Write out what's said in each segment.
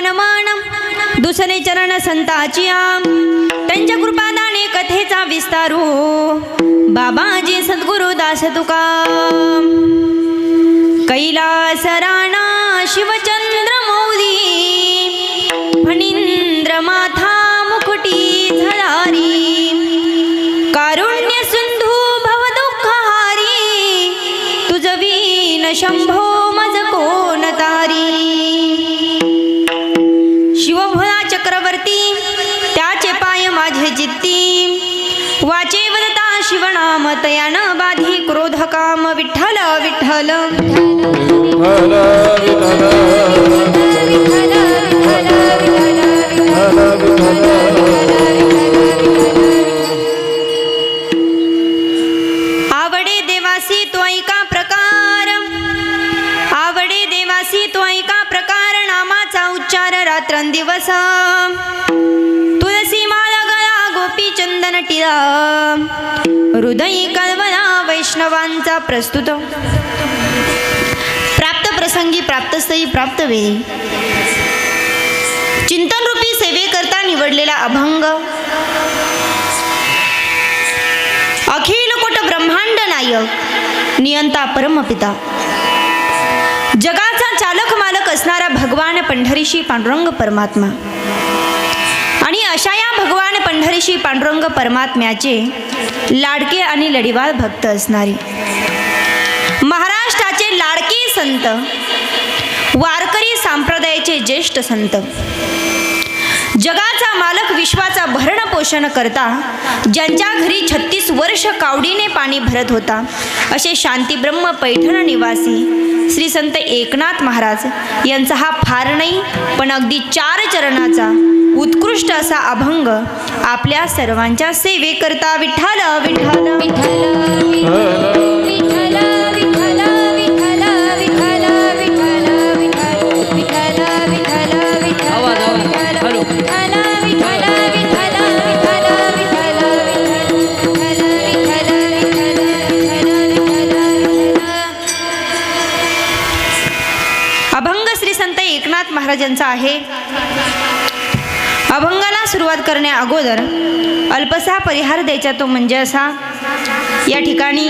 हनुमान दुसरे चरण संताची आम त्यांच्या कृपादाने कथेचा विस्तारू. बाबाजी सद्गुरु दास तुका कैलास राणा शिवचंद्र मौली. फणींद्र माथा मुकुटी झळारी. कारुण्य सिंधू भव दुःखहारी. तुझ वीन शंभो मज कोण तारी. चित्ती वाचे वदता शिवनाम तयान बाधी क्रोध काम विठ्ठल विठ्ठल. आवडे देवासी तो ऐका प्रकार. आवडे देवासी तो ऐका प्रकार. नामाचा उच्चार रात्रंदिवस. तुळसी माला गळा चंदन टिळा हृदयी कल्पना वैष्णवांचा प्रस्तुत। प्राप्त प्रसंगी प्राप्त स्थळी प्राप्त वेळी। चिंतन रूपी सेवेकरता निवडलेला अभंग। अखिल कोट ब्रह्मांड नायक नियंता परमपिता। जगाचा चालक मालक असणारा भगवान पंढरीशी पांडुरंग परमात्मा। अशा या भगवान पंढरीशी पांडुरंग परमात्म्याचे लाडके आणि लढीवाळ भक्त असणारे. महाराष्ट्राचे लाडके संत वारकरी संप्रदायाचे ज्येष्ठ संत. जगाचा मालक विश्वाचा भरण पोषण करता ज्यांच्या घरी छत्तीस वर्ष कावडीने पाणी भरत होता असे शांतीब्रह्म पैठण निवासी श्री संत एकनाथ महाराज यांचा हा फार नाही पण अगदी चार चरणाचा उत्कृष्ट असा अभंग आपल्या सर्वांच्या सेवेकरता विठाल विठ्ठल विठ्ठल विठाल महाराजांचा आहे अभंगाला सुरुवात करण्या अगोदर अल्पसा परिहार द्यायचा तो म्हणजे असा या ठिकाणी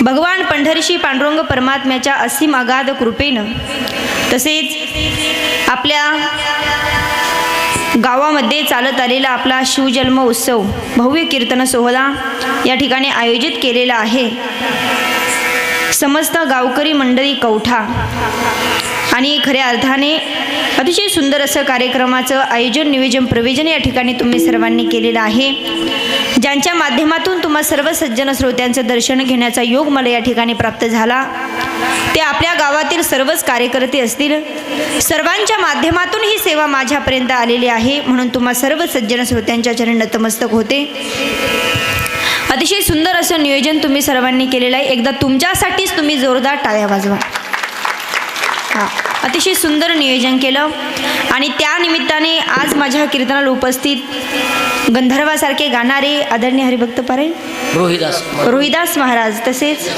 भगवान पंढरीशी पांडुरंग परमात्म्याच्या असीम अगाध कृपेनं तसेच आपल्या गावामध्ये चालत आलेला आपला शिवजन्म उत्सव भव्य कीर्तन सोहळा या ठिकाणी आयोजित केलेला आहे. समस्त गावकरी मंडळी कवठा आणि खऱ्या अर्थाने अतिशय सुंदर असं कार्यक्रमाचं आयोजन नियोजन प्रवेजन या ठिकाणी तुम्ही सर्वांनी केलेलं आहे. ज्यांच्या माध्यमातून तुम्हा सर्व सज्जन श्रोत्यांचं दर्शन घेण्याचा योग मला या ठिकाणी प्राप्त झाला. ते आपल्या गावातील सर्वच कार्यकर्ते असतील. सर्वांच्या माध्यमातून ही सेवा माझ्यापर्यंत आलेली आहे म्हणून तुम्हा सर्व सज्जन श्रोत्यांच्या चरण नतमस्तक होते. अतिशय सुंदर असं नियोजन तुम्ही सर्वांनी केलेलं आहे. एकदा तुमच्यासाठीच तुम्ही जोरदार टाळ्या वाजवा. 好。अतिशय सुंदर नियोजन केलं. आणि त्या निमित्ताने आज माझ्या कीर्तनाला उपस्थित गंधर्वासारखे गाणारे आदरणीय हरिभक्त पारे रोहिदास रोहिदास महाराज तसेच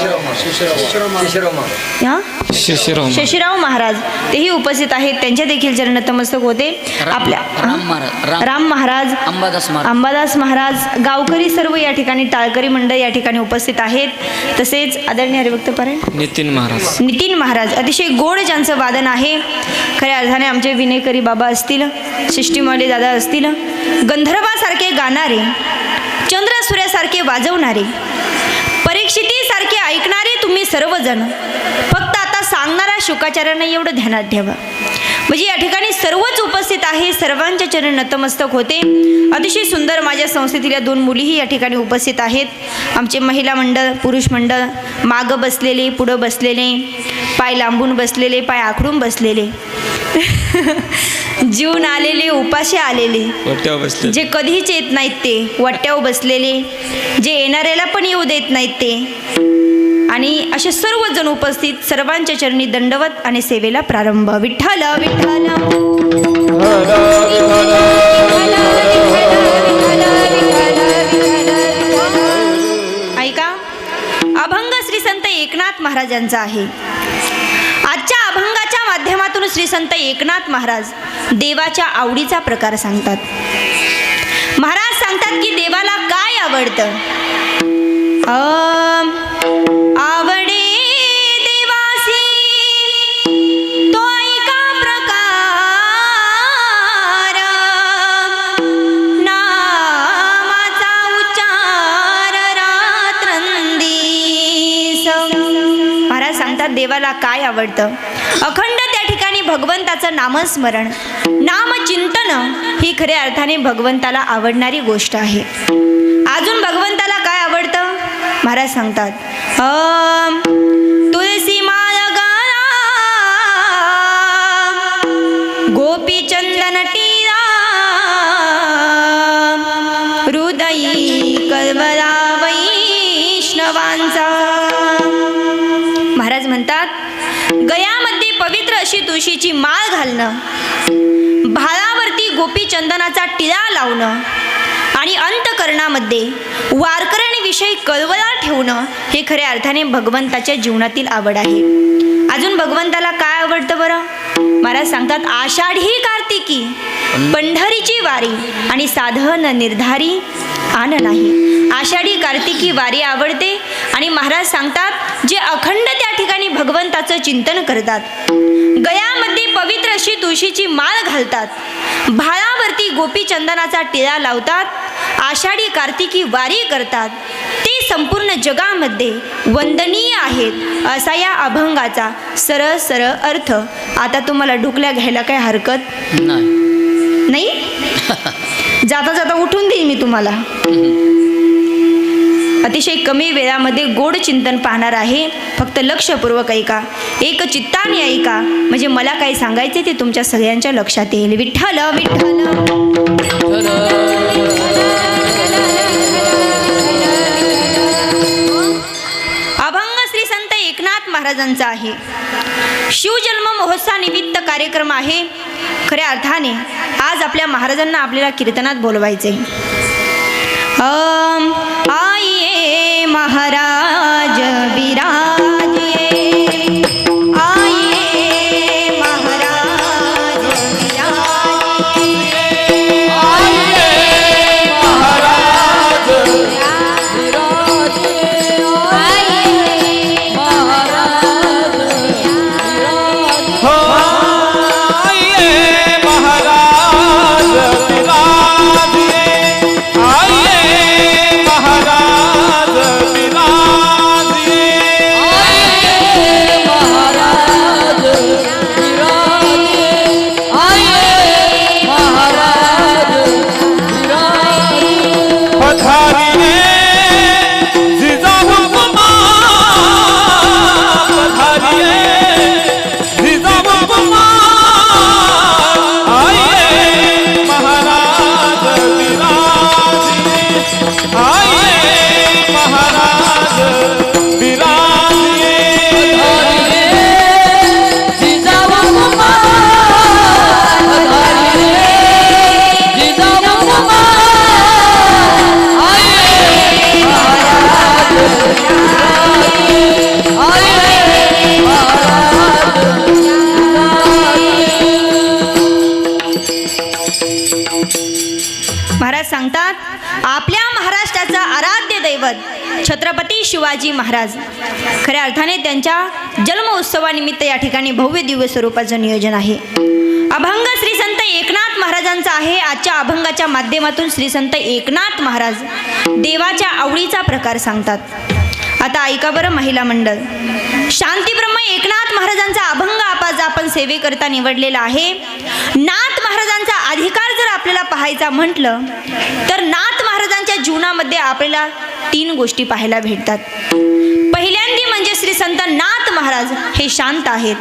शिशिरोम शशीराव महाराज. तेही उपस्थित आहेत. त्यांच्या देखील चरण नतमस्तक होते आपल्या राम महाराज राम राम महाराज अंबादास महाराज. अंबादास महाराज गावकरी सर्व या ठिकाणी टाळकरी मंडळ या ठिकाणी उपस्थित आहेत. तसेच आदरणीय हरिभक्त पारायण नितीन महाराज. नितीन महाराज अतिशय गोड ज्यांचं वादन आहे खऱ्या अर्थाने आमचे विनयकरी बाबा असतील शिष्टीमाले दादा असतील गंधर्वासारखे गाणारे चंद्र सूर्यासारखे वाजवणारे परीक्षितीसारखे ऐकणारे तुम्ही सर्वजण फक्त आता सांगणारा शुकाचार्यांना एवढं ध्यानात ठेवा. म्हणजे या ठिकाणी सर्वच उपस्थित आहे. सर्वांच्या चरण नतमस्तक होते. अतिशय सुंदर माझ्या संस्थेतील दोन मुलीही या ठिकाणी उपस्थित आहेत. आमचे महिला मंडळ पुरुष मंडळ मागं बसलेले पुढं बसलेले पाय लांबून बसलेले पाय आखडून बसलेले. जीवन आलेले उपाशी आलेले. जे कधीच येत नाहीत ते. वट्यावर बसलेले. जे येणाऱ्याला पण येऊ देत नाहीत ते. आणि असे सर्वजण उपस्थित सर्वांच्या चरणी दंडवत आणि सेवेला प्रारंभ. विठ्ठल विठ्ठल ऐका. अभंग श्री संत एकनाथ महाराजांचा आहे. आजच्या अभंगाच्या माध्यमातून श्री संत एकनाथ महाराज देवाच्या आवडीचा प्रकार सांगतात. महाराज सांगतात की देवाला काय आवडतं? देवाला काय आवडतं? अखंड त्या ठिकाणी भगवंताचं नामस्मरण. नामचिंतन ही खऱ्या अर्थाने भगवंताला आवडणारी गोष्ट आहे. अजून भगवंताला महाराज सांगतात अम, तुलसी माळ गळा गोपी चंदन टीरा हृदयी कळवला वैष्णवांचा. महाराज म्हणतात गयामध्ये पवित्र अशी तुळशीची माळ घालणं भाळावरती गोपी चंदनाचा टिळा लावणं आणि अंतकरणामध्ये वारकऱ्यांविषयी कळवळा ठेवणं हे खऱ्या अर्थाने भगवंताच्या जीवनातील आवड आहे. अजून भगवंताला काय आवडतं बरं? महाराज सांगतात आषाढी कार्तिकी पंढरीची वारी आणि साधन निर्धारी आन नाही. आषाढी कार्तिकी वारी आवडते आणि महाराज सांगतात जे अखंड त्या ठिकाणी भगवंताचं चिंतन करतात गयामध्ये पवित्र अशी तुळशीची माळ घालतात भाळावरती गोपी चंदनाचा टिळा लावतात आषाढी कार्तिकी वारी करतात ते संपूर्ण जगामध्ये वंदनीय आहेत असा या अभंगाचा सरळ सरळ अर्थ. आता तुम्हाला डुकल्या घ्यायला काय हरकत? नाही. नाही? जाता जाता उठून देईन मी तुम्हाला. अतिशय कमी वेळामध्ये गोड चिंतन पाहणार आहे. फक्त लक्षपूर्वक ऐका. एक चित्ताने ऐका. म्हणजे मला काय सांगायचे ते तुमच्या सगळ्यांच्या लक्षात येईल. विठ्ठल विठ्ठल. अभंग श्री संत एकनाथ महाराजांचा आहे. शिवजन्म महोत्सवानिमित्त कार्यक्रम आहे. खऱ्या अर्थाने आज आपल्या महाराजांना आपल्याला कीर्तनात बोलवायचे अम महाराज विरा महाराज. खऱ्या अर्थाने त्यांच्या जन्मोत्सवानिमित्त या ठिकाणी भव्य दिव्य स्वरूपाचं नियोजन आहे. अभंग श्री संत एकनाथ महाराजांचा आहे. आजच्या अभंगाच्या माध्यमातून श्री संत एकनाथ महाराज देवाच्या आवडीचा प्रकार सांगतात. आता ऐका बरं महिला मंडळ. शांतीब्रह्म एकनाथ महाराजांचा अभंग आपण सेवेकरता निवडलेला आहे. नाथ महाराजांचा अधिकार आपल्याला पाहायचा म्हटलं तर नाथ महाराजांच्या जीवनामध्ये आपल्याला तीन गोष्टी पाहायला भेटतात. पहिल्यांदी म्हणजे श्री संत नाथ महाराज हे शांत आहेत.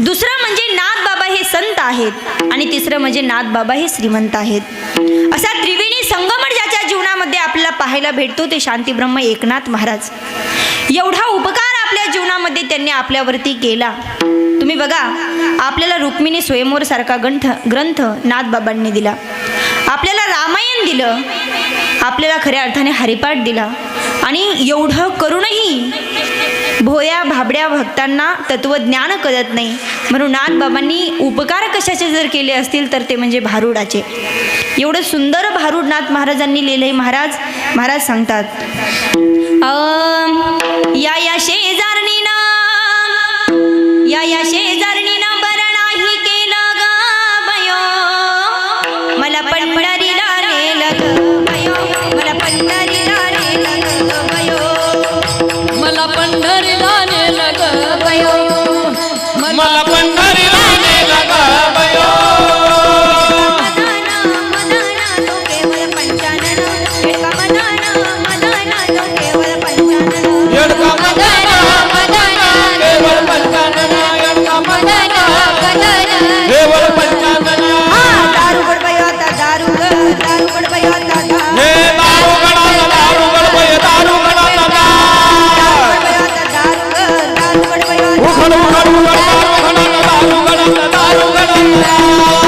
दुसरं म्हणजे नाथ बाबा हे संत आहेत. आणि तिसरं म्हणजे नाथ बाबा हे श्रीमंत आहेत. असा त्रिवेणी संगमर ज्याच्या जीवनामध्ये आपल्याला पाहायला भेटतो ते शांतीब्रह्म एकनाथ महाराज. एवढा उपकार आपल्या जीवनामध्ये त्यांनी आपल्यावरती केला. तुम्ही बघा आपल्याला रुक्मिणी स्वयंवर सारखा ग्रंथ ग्रंथ नाथबाबांनी दिला. आपल्याला रामायण दिलं. आपल्याला खऱ्या अर्थाने हरिपाठ दिला. आणि एवढं करूनही भोया भाबड्या भक्तांना तत्वज्ञान कळत नाही. म्हणून नाथबाबांनी उपकार कशाचे जर केले असतील तर ते म्हणजे भारुडाचे. एवढं सुंदर भारूड नाथ महाराजांनी लिहिले महाराज महाराज सांगतात अं, या या शे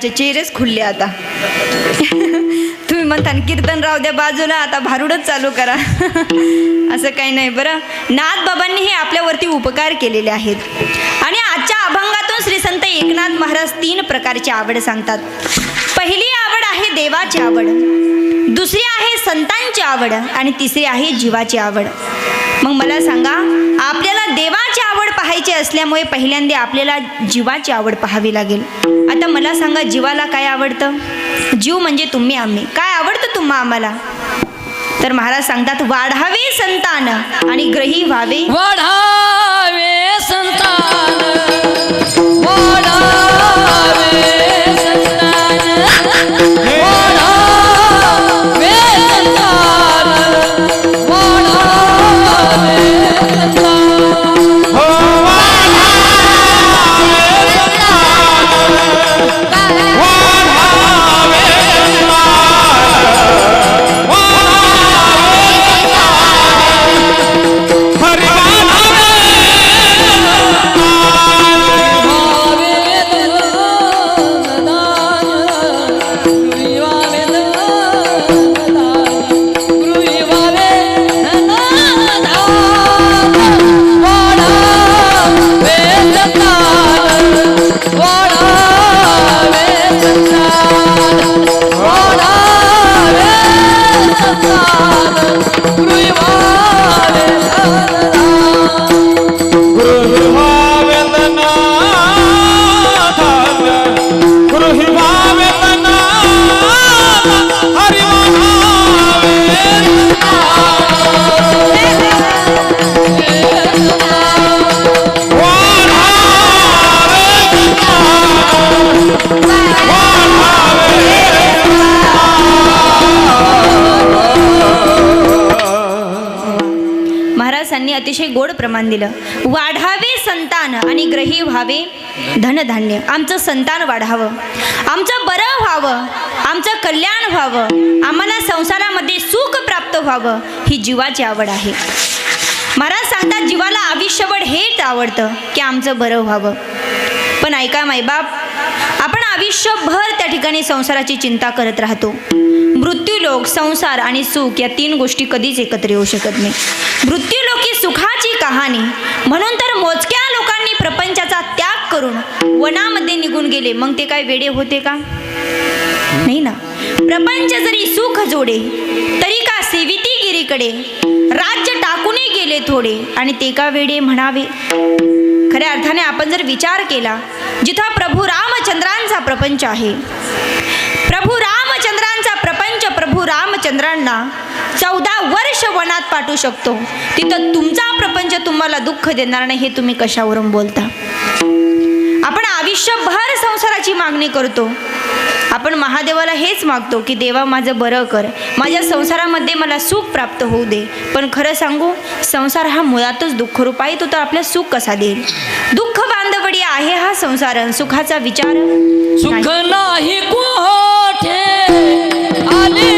त्यांचे चेहरेच खुलले आता. तुम्ही म्हणता कीर्तन राहू द्या बाजूला आता भारुडच चालू करा. असं काही नाही. बरं नाथ बाबांनी हे आपल्यावरती उपकार केलेले आहेत. आणि आजच्या अभंगातून श्री संत एकनाथ महाराज तीन प्रकारची आवड सांगतात. पहिली आवड आहे देवाची आवड. दुसरी आहे संतांची आवड. आणि तिसरी आहे जीवाची आवड. मग मला सांगा आपल्याला देवाची आवड पाहायची असल्यामुळे पहिल्यांदा आपल्याला जीवाची आवड पाहावी लागेल. आता मला सांगा जीवाला काय आवडतं? जीव म्हणजे तुम्ही आम्ही. काय आवडतं तुम्हा आम्हाला? तर महाराज सांगतात वाढावे संतान आणि ग्रही व्हावे. वाढावे संतान वाढावे संतान. वाढावे संतान. वाढावे संतान. त्यांनी अतिशय गोड प्रमाण दिलं. वाढावे संतान आणि ग्रही व्हावे धनधान्य. आमचं संतान वाढावं. आमचं बरं व्हावं. आमचं कल्याण व्हावं. आम्हाला संसारामध्ये सुख प्राप्त व्हावं. ही जीवाची आवड आहे. महाराज सांगतात जीवाला आयुष्यभर हेच आवडतं की आमचं बरं व्हावं. पण ऐका मायबाप आपण आयुष्यभर त्या ठिकाणी संसाराची चिंता करत राहतो. मृत्यूलोक संसार आणि सुख या तीन गोष्टी कधीच एकत्र येऊ शकत नाही. मृत्यूलोकी सुखाची कहाणी. म्हणून तर मोजक्या लोकांनी प्रपंचाचा त्याग करून वनामध्ये निघून गेले. मग ते काय वेडे होते का? नाही ना. प्रपंच जरी सुख जोडे तरी का सेवितीगिरीकडे राज्य टाकूनही गेले थोडे आणि ते का वेडे म्हणावे? खऱ्या अर्थाने आपण जर विचार केला जिथं प्रभू रामचंद्रांचा प्रपंच आहे. प्रभू रामचंद्रांचा प्रपंच प्रभू रामचंद्रांना चौदा वर्ष वनात पाठवू शकतो. तिथं तुमचा प्रपंच तुम्हाला दुःख देणार नाही हे तुम्ही कशावरून बोलता? आयुष्यभर संसाराची मागणी करतो. आपण महादेवाला हेच मागतो की देवा माझं बरं कर. माझ्या संसारामध्ये मला सुख प्राप्त होऊ दे. पण खरं सांगू संसार हा मुळातच दुःखरूप आहे तो तर आपल्या सुख कसा देईल? दुःख बांधवडी आहे हा संसार सुखाचा विचार सुख. नाही. कोठे. आले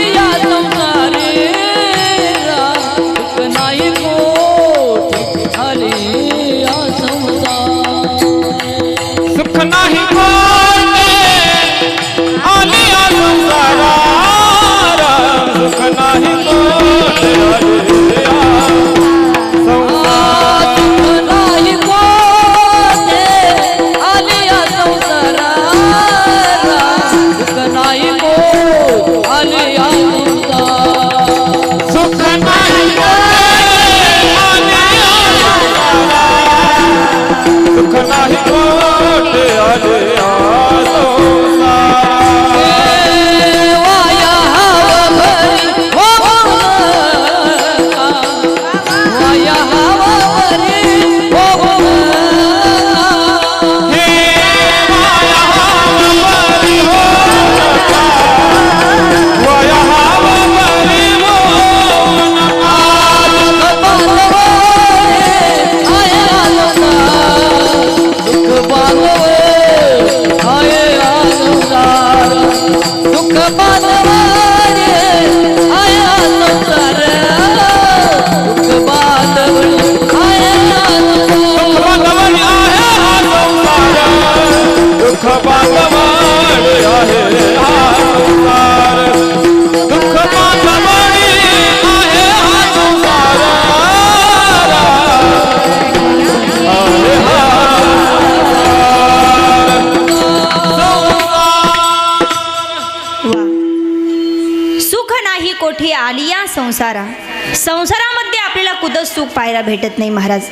सुख पाहायला भेटत नाही महाराज.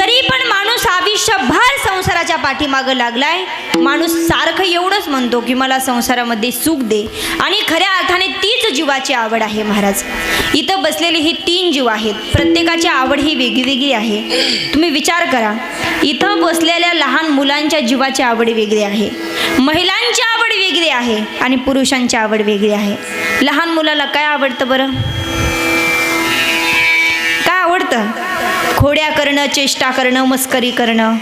तरी पण माणूस आयुष्यभर संसाराच्या पाठीमागं लागलाय. माणूस सारखं एवढंच म्हणतो की मला संसारामध्ये सुख दे. आणि खऱ्या अर्थाने तीच जीवाची आवड आहे महाराज. इथं बसलेले हे तीन जीव आहेत. प्रत्येकाची आवड ही वेगळी आहे. तुम्ही विचार करा. इथं बसलेल्या लहान मुलांच्या जीवाची आवड वेगळी आहे. महिलांची आवड वेगळी आहे आणि पुरुषांची आवड वेगळी आहे. लहान मुलाला काय आवडतं बरं? आवडतं खोड्या करणं चेष्टा करणं मस्करी करणं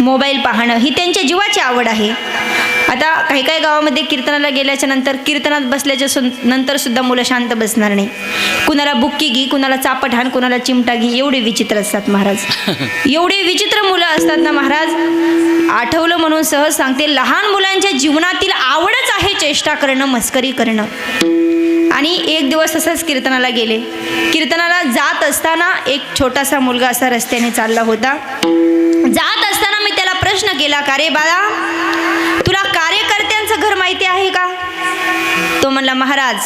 मोबाईल पाहणं ही त्यांच्या जीवाची आवड आहे. आता काही काही गावामध्ये कीर्तनाला गेल्याच्यानंतर कीर्तनात बसल्याच्या सु नंतर सुद्धा मुलं शांत बसणार नाही. कुणाला बुक्की घी कुणाला चापट हाण कुणाला चिमटा घी एवढे विचित्र असतात महाराज. एवढे विचित्र मुलं असतात ना महाराज. आठवलं म्हणून सहज सांगते लहान मुलांच्या जीवनातील आवडच आहे चेष्टा करणं मस्करी करणं. आणि एक दिवस असंच कीर्तनाला गेले. कीर्तनाला जात असताना एक छोटासा मुलगा असा रस्त्याने चालला होता. जात असताना मी त्याला प्रश्न केला का रे बाळा तुला कार्यकर्त्यांचं घर माहिती आहे का? तो म्हणला महाराज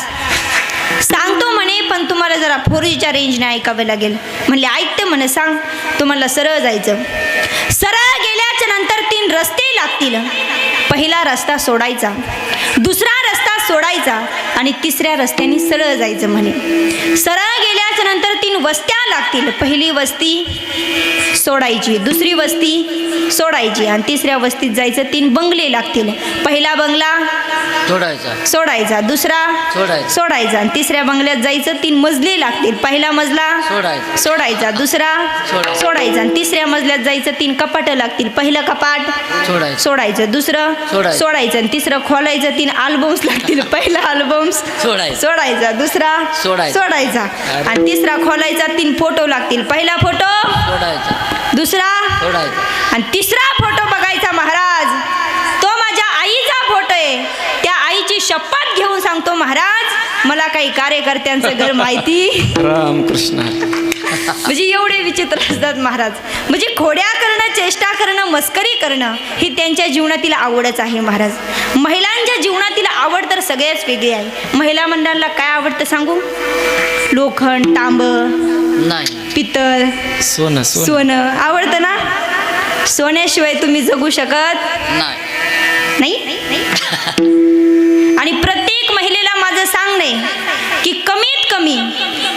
सांगतो म्हणे पण तुम्हाला जरा फोर जीच्या रेंजने ऐकावं लागेल. म्हणले ऐकते म्हणे सांग. तुम्हाला सरळ जायचं. सरळ गेल्याच्यानंतर तीन रस्ते लागतील. पहिला रस्ता सोडायचा. दुसरा सोडायचा आणि तिसऱ्या रस्त्याने सरळ जायचं म्हणे. सरळ गेल्याच्यानंतर तीन वस्त्या लागतील. पहिली वस्ती सोडायची दुसरी वस्ती सोडायची आणि तिसऱ्या वस्तीत जायचं तीन बंगले लागतील पहिला बंगला सोडायचा सोडायचा दुसरा सोडायचा. सोडायचा आणि तिसऱ्या बंगल्यात जायचं तीन मजले लागतील पहिला मजला सोडायचा. सोडायचा दुसरा सोडायचा. आणि तिसऱ्या मजल्यात जायचं तीन कपाटं लागतील पहिलं कपाट सोडायचं दुसरं सोडायचं. आणि तिसरं खोलायचं तीन अल्बम्स लागतील पहिला अल्बम्स सोडायचं. सोडायचा दुसरा सोडायचं. सोडायचा आणि तिसरा खोलायचा तीन फोटो लागतील पहिला फोटो सोडायचा दुसरा आणि तिसरा फोटो बघायचा महाराज. तो माझ्या आईचा फोटो आहे. त्या आईची शपथ घेऊन सांगतो महाराज मला काही कार्यकर्त्यांचं घर माहिती. राम कृष्ण म्हणजे एवढे विचित्र असतात महाराज. म्हणजे खोड्या करणं चेष्टा करणं मस्करी करणं ही त्यांच्या जीवनातील आवडच आहे महाराज. महिलांच्या जीवनातील आवड तर सगळ्याच वेगळी आहे. महिला मंडळाला काय आवडतं सांगू? लोखंड तांब. नाही. पितळ सोनं सोनं. आवडतं ना? सोन्याशिवाय तुम्ही जगू शकत नाही. आणि प्रत्येक महिलेला माझं सांगणे की कमीत कमी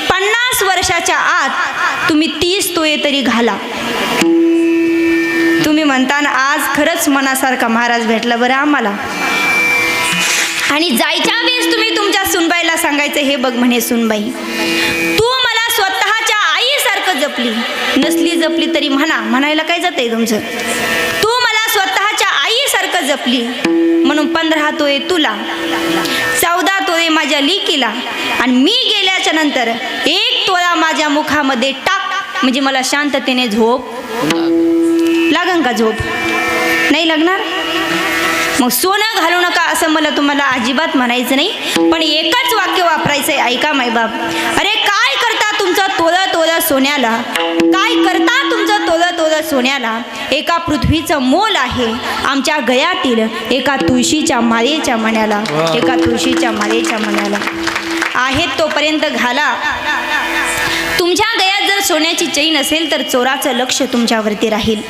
पन्नास वर्षाच्या आत तुम्ही तीस तोये तरी घाला. तुम्ही म्हणता ना आज खरंच मनासारखा महाराज भेटला बरं आम्हाला. आणि जायच्या वेळेस तुम्ही तुमच्या सुनबाईला सांगायचं हे बघ म्हणे सुनबाई तू जपली. नसली जपली तरी म्हणा. म्हणायला काय जातंय तुमचं? तू मला स्वतःच्या आईसारखं जपली. म्हणून पंधरा तोय तुला. चौदा तोळे माझ्या लिकीला. आणि मी गेल्याच्यानंतर एक तोळा माझ्या मुखामध्ये टाक. म्हणजे मला शांततेने झोप. लागन का झोप? नाही लागणार? मग सोनं घालू नका असं मला तुम्हाला अजिबात म्हणायचं नाही. पण एकच वाक्य वापरायचं आहे ऐका मायबाप. अरे काय करता तुमचा तोलं तोलं सोन्याला? काय करता तुमचं तोलं तोलं सोन्याला? एका पृथ्वीचं मोल आहे आमच्या गयातील एका तुळशीच्या माळेच्या मण्याला. एका तुळशीच्या माळेच्या मण्याला. आहेत तोपर्यंत घाला. तुमच्या सोन्याची चैन असेल तर चोराचं लक्ष तुमच्यावरती राहील.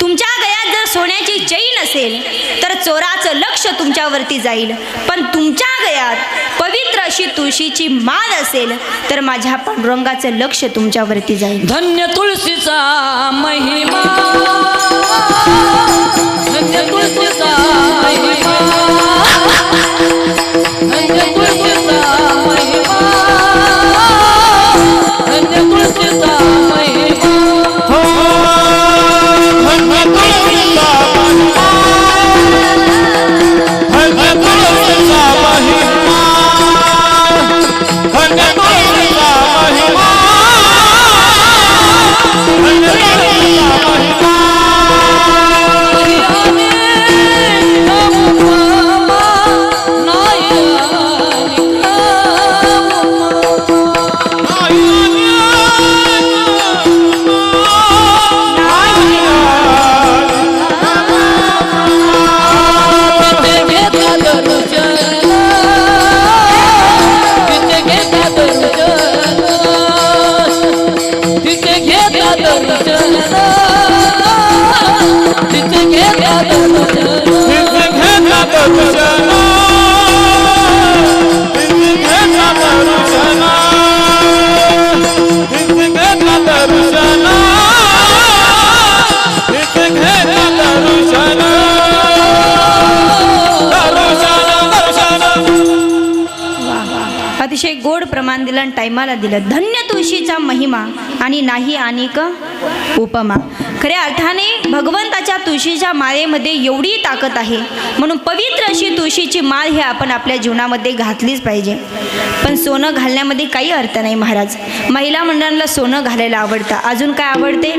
तुमच्या गयात जर सोन्याची चैन असेल तर चोराचं लक्ष तुमच्यावरती जाईल. पण तुमच्या गयात पवित्र अशी तुळशीची माळ असेल तर माझ्या पांडुरंगाचं लक्ष तुमच्यावरती जाईल. धन्य तुळशीचा महिमा. धन्य तुळशीचा महिमा. दिलं. धन्य तुळशीचा महिमा आणि नाही अनेक उपमा. खऱ्या अर्थाने भगवंताच्या तुळशीच्या माळेमध्ये एवढी ताकद आहे. म्हणून पवित्र अशी तुळशीची माळ हे आपण आपल्या जीवनामध्ये घातलीच पाहिजे. पण सोनं घालण्यामध्ये काही अर्थ नाही महाराज. महिला मंडळांना सोनं घालायला आवडतं. अजून काय आवडते?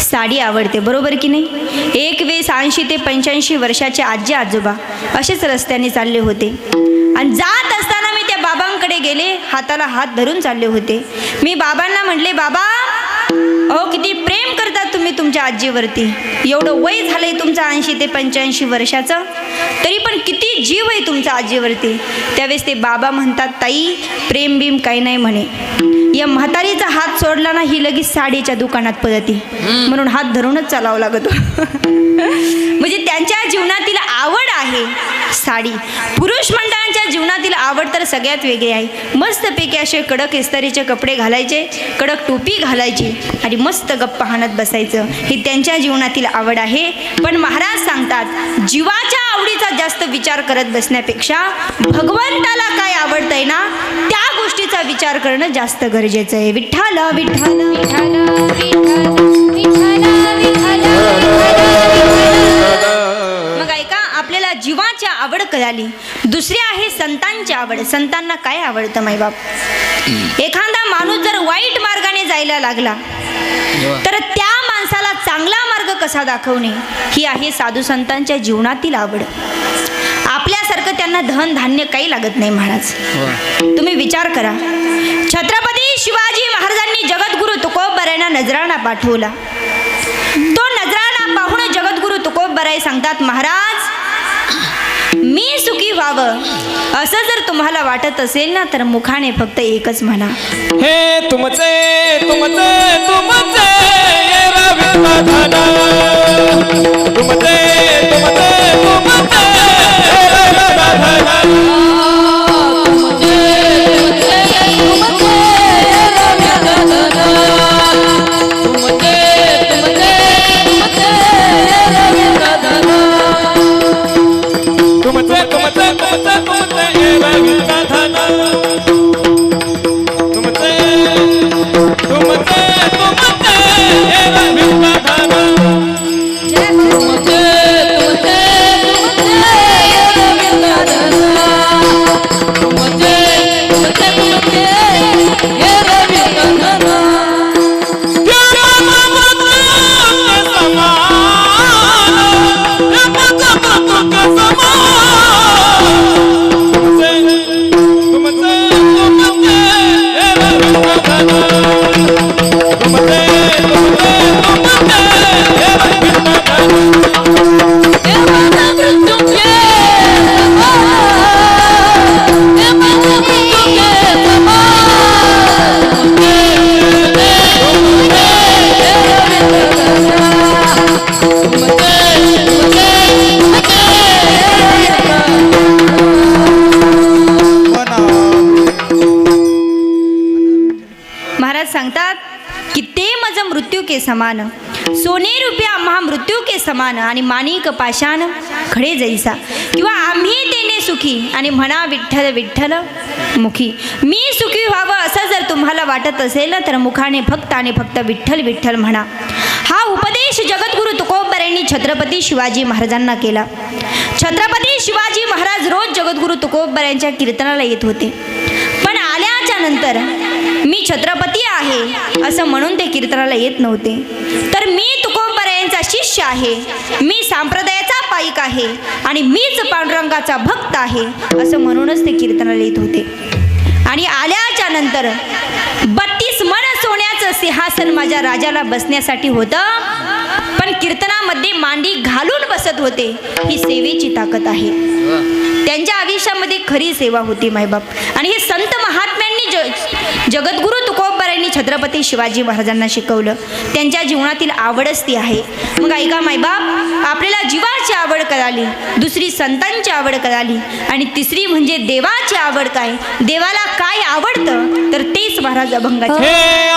साडी आवडते. बरोबर की नाही? एक वेळेस ऐंशी ते पंच्याऐंशी वर्षाचे आजी आजोबा असेच रस्त्याने चालले होते. आणि जात असताना त्या बाबांकडे गेले हाताला हात धरून चालले होते. मी बाबांना म्हटले बाबा अहो किती प्रेम करतात तुम्ही तुमच्या आजीवरती. एवढं वय झालंय तुमचं ऐंशी ते पंच्याऐंशी वर्षाचं. तरी पण किती जीव आहे तुमच्या आजीवरती. त्यावेळेस ते बाबा म्हणतात ताई प्रेम बीम काही नाही म्हणे. या म्हातारीचा हात सोडला ना ही लगेच साडीच्या दुकानात पळती म्हणून हात धरूनच चालावं लागतो. म्हणजे त्यांच्या जीवनातील आवड आहे. साडी पुरुष मंडळांच्या जीवनातील आवड तर सगळ्यात वेगळी आहे मस्तपैकी असे कडक इस्तरीचे कपडे घालायचे कडक टोपी घालायची आणि मस्त गप्पा हाणत बसायचं ही त्यांच्या जीवनातील आवड आहे पण महाराज सांगतात जीवाच्या आवडीचा जास्त विचार करत बसण्यापेक्षा भगवंताला काय आवडतंय ना त्या गोष्टीचा विचार करणं जास्त गरजेचं आहे विठ्ठल विठ्ठल विठ्ठल विठ्ठल विठ्ठल विठ्ठल जीवाची आवड कळाली. दुसरी आहे संतांची आवड. संतांना काय आवडतं माईबाप एखादा माणूस जर वाईट मार्गाने जायला लागला तर त्या माणसाला चांगला मार्ग कसा दाखवणे? ही आहे साधू संतांच्या जीवनातील आवड. आपल्यासारखं त्यांना धन धान्य काही लागत नाही महाराज. तुम्ही विचार करा. छत्रपती शिवाजी महाराजांनी जगद्गुरु तुकोबरायांना नजराणा पाठवला. तो नजराणा पाहून जगद्गुरु तुकोबराय सांगतात महाराज मी सुखी व्हावं. असं जर तुम्हाला वाटत असेल ना तर मुखाने फक्त एकच म्हणा. हे तुमचे तुमचे तुमचे तुमचे तुमचे तुमचे के समान। सोने रुपया महामृत्यू के समान आणि माणिक पाषाण खडे जैसा। किंवा आम्ही तेने सुखी आणि म्हणा विठ्ठल विठ्ठल मुखी। मी सुखी व्हावं असं जर तुम्हाला वाटत असेल तर मुखाने फक्त आणि फक्त विठ्ठल विठ्ठल म्हणा। हा उपदेश जगद्गुरु तुकोबऱ्यांनी छत्रपती शिवाजी महाराजांना केला। छत्रपती शिवाजी महाराज रोज जगद्गुरु तुकोबऱ्यांच्या कीर्तनाला येत होते। पण आल्याच्यानंतर मी छत्रपती आहे असं म्हणून ते कीर्तनाला येत नव्हते. तर मी तुकोबरायांचा शिष्य आहे. मी सांप्रदायाचा पाईक आहे आणि मीच पांडुरंगाचा भक्त आहे असं म्हणूनच ते कीर्तनाला येत होते. आणि आल्याच्यानंतर बत्तीस मन सोन्याचं सिंहासन माझ्या राजाला बसण्यासाठी होतं. पण कीर्तनामध्ये मांडी घालून बसत होते ही सेवेची ताकद आहे. त्यांच्या आयुष्यामध्ये खरी सेवा होती मायबाप. आणि हे संत जगद्गुरु तुकोबर यांनी छत्रपती शिवाजी महाराजांना शिकवलं. त्यांच्या जीवनातील आवडच ती आहे. मग ऐका मायबाप आपल्याला जीवाची आवड कळाली दुसरी संतांची आवड कळाली आणि तिसरी म्हणजे देवाची आवड काय? देवाला काय आवडतं? तर तेच महाराज अभंगाचे. हे